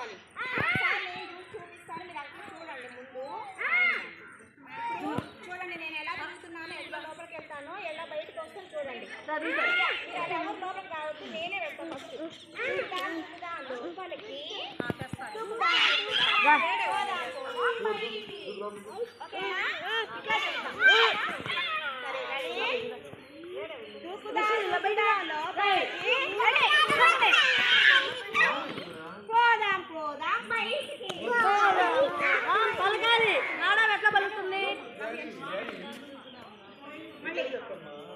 బయటికంటే పోవాలి ఒకసారి నేను చూసి చూపిస్తాను మీరు అక్కడ చూడండి ముందు. ఇప్పుడు చూడండి నేను ఎలా తిరుగుతున్నాను ఎలా లోపలికి వెళ్తాను ఎలా బయటకు వస్తాను చూడండి. ఎవరు లోపలికి రావద్దు నేనే వెళ్తాను లోపలికి. సరే రెడీ దూకుదాం, లోపలికి. Later, Pama.